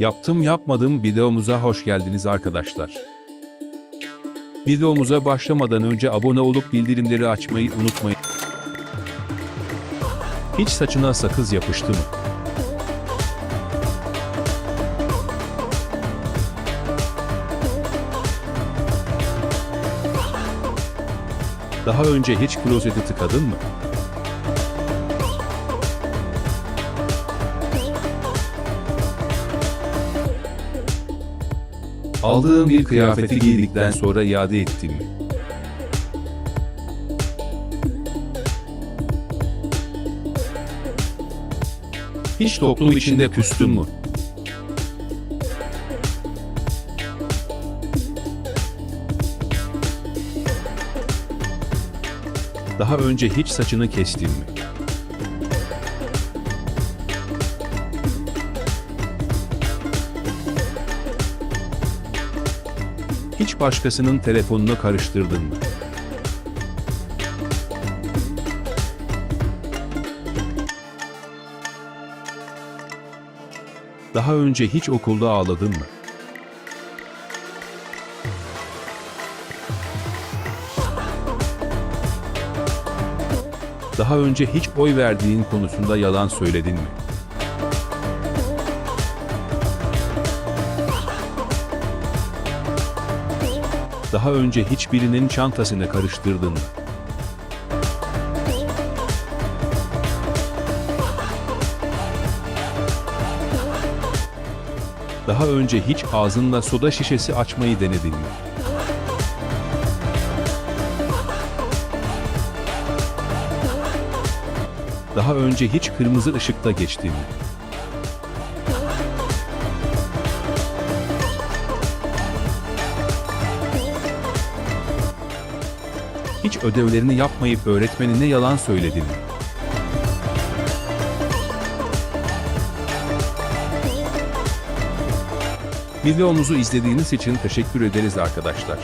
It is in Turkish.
Yaptım yapmadım videomuza hoş geldiniz arkadaşlar. Videomuza başlamadan önce abone olup bildirimleri açmayı unutmayın. Hiç saçına sakız yapıştı mı? Daha önce hiç klozeti tıkadın mı? Aldığın bir kıyafeti giydikten sonra iade ettin mi? Hiç toplum içinde küstün mü? Daha önce hiç saçını kestin mi? Hiç başkasının telefonunu karıştırdın mı? Daha önce hiç okulda ağladın mı? Daha önce hiç oy verdiğin konusunda yalan söyledin mi? Daha önce hiçbirinin çantasını karıştırdın mı? Daha önce hiç ağzınla soda şişesi açmayı denedin mi? Daha önce hiç kırmızı ışıkta geçtin mi? Hiç ödevlerini yapmayıp öğretmenine yalan söyledin mi? Videomuzu izlediğiniz için teşekkür ederiz arkadaşlar.